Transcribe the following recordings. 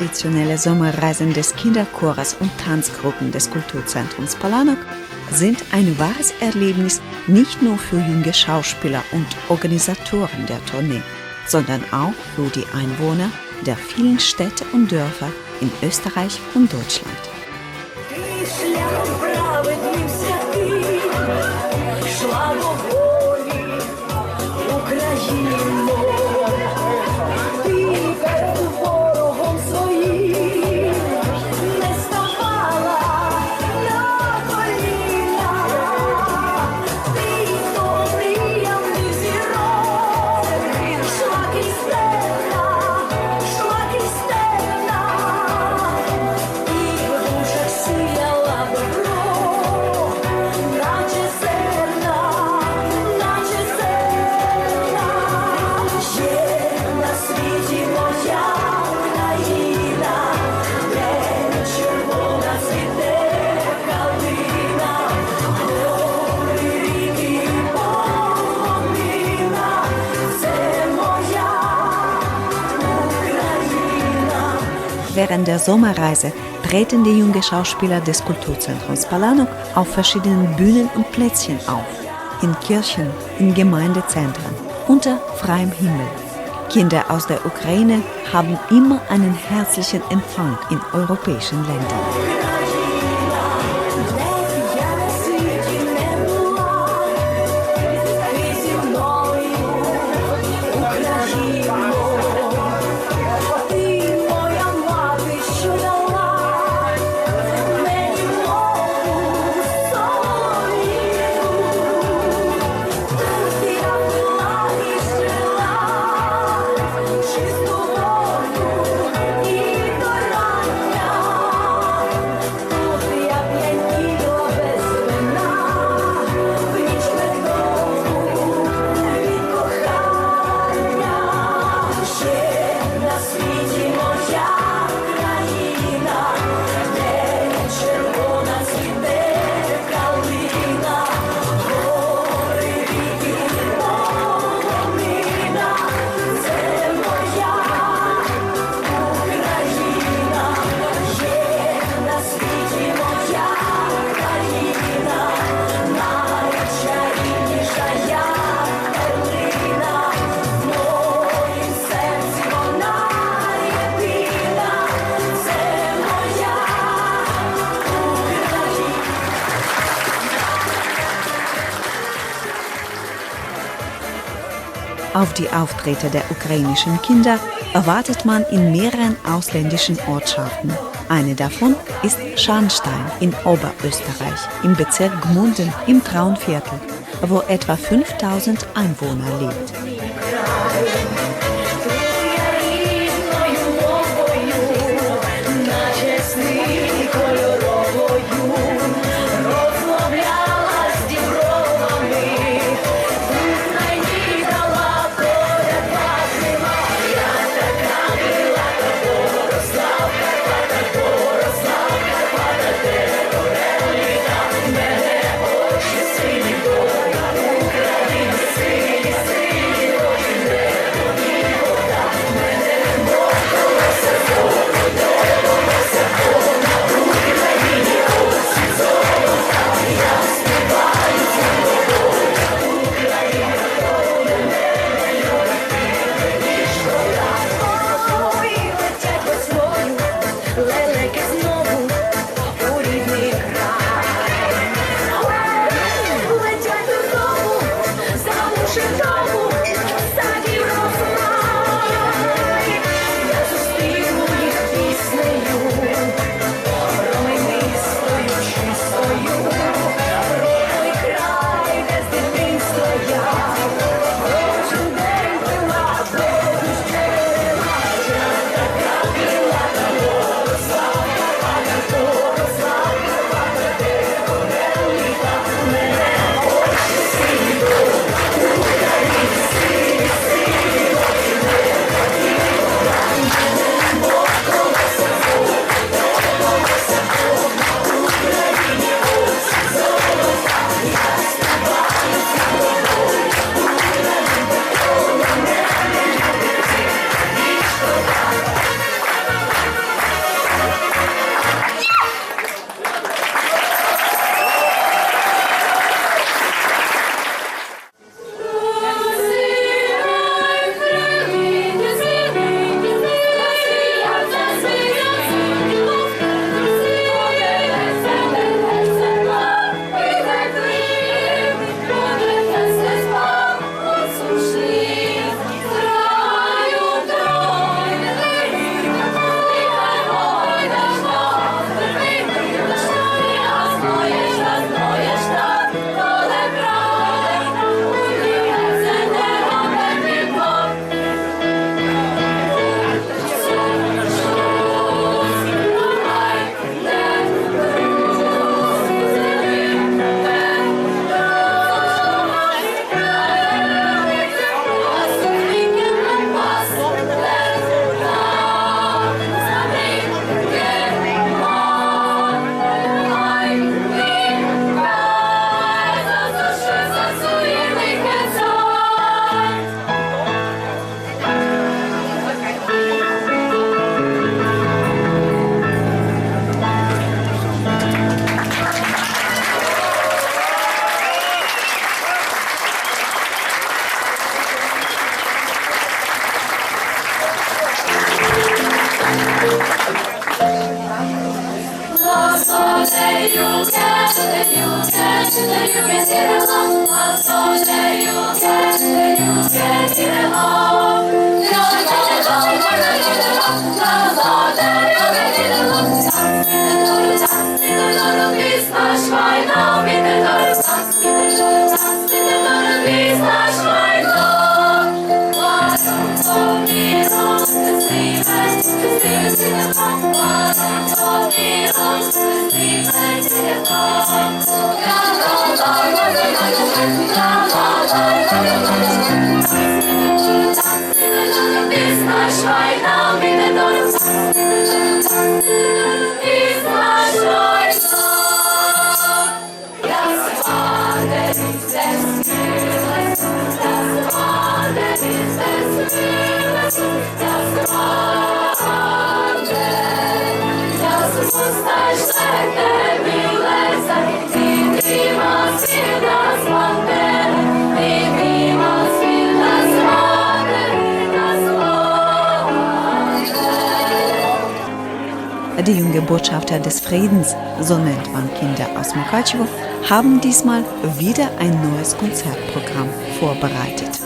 traditionelle Sommerreisen des Kinderchores und Tanzgruppen des Kulturzentrums Palanok sind ein wahres Erlebnis nicht nur für junge Schauspieler und Organisatoren der Tournee, sondern auch für die Einwohner der vielen Städte und Dörfer in Österreich und Deutschland. Während der Sommerreise treten die jungen Schauspieler des Kulturzentrums Palanok auf verschiedenen Bühnen und Plätzchen auf. In Kirchen, in Gemeindezentren, unter freiem Himmel. Kinder aus der Ukraine haben immer einen herzlichen Empfang in europäischen Ländern. Die Auftritte der ukrainischen Kinder erwartet man in mehreren ausländischen Ortschaften. Eine davon ist Scharnstein in Oberösterreich im Bezirk Gmunden im Traunviertel, wo etwa 5000 Einwohner lebt. Die junge Botschafter des Friedens, so nennt man Kinder aus Mukachevo, haben diesmal wieder ein neues Konzertprogramm vorbereitet.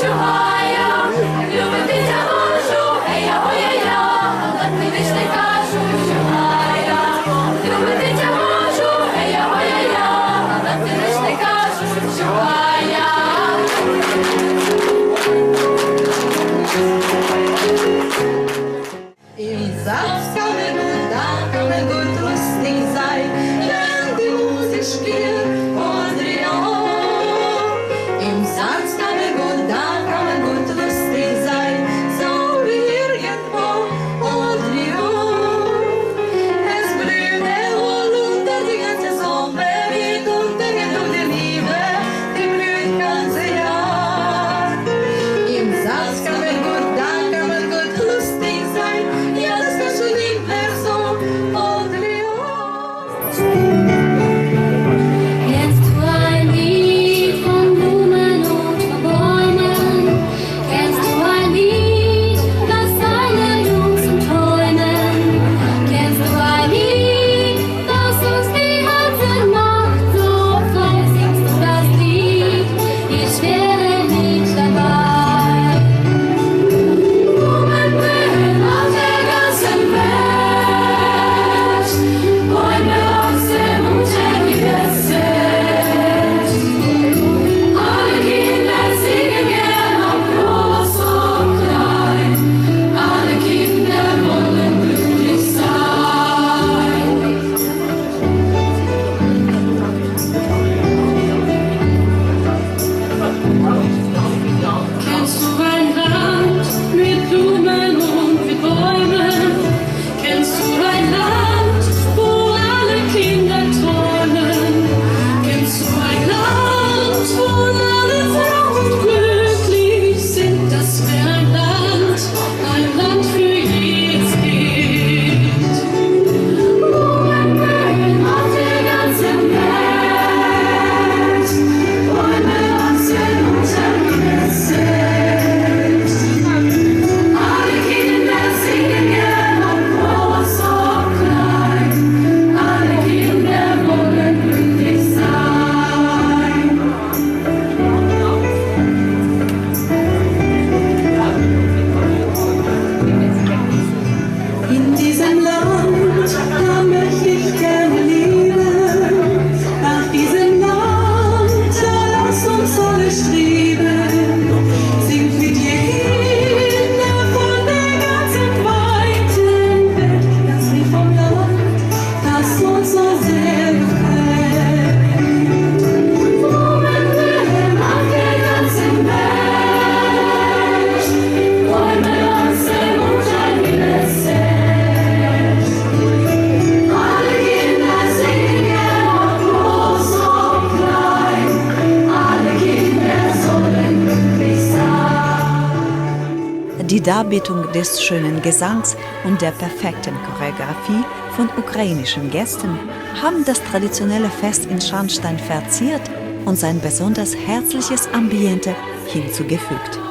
Too us. Die Darbietung des schönen Gesangs und der perfekten Choreografie von ukrainischen Gästen haben das traditionelle Fest in Scharnstein verziert und sein besonders herzliches Ambiente hinzugefügt.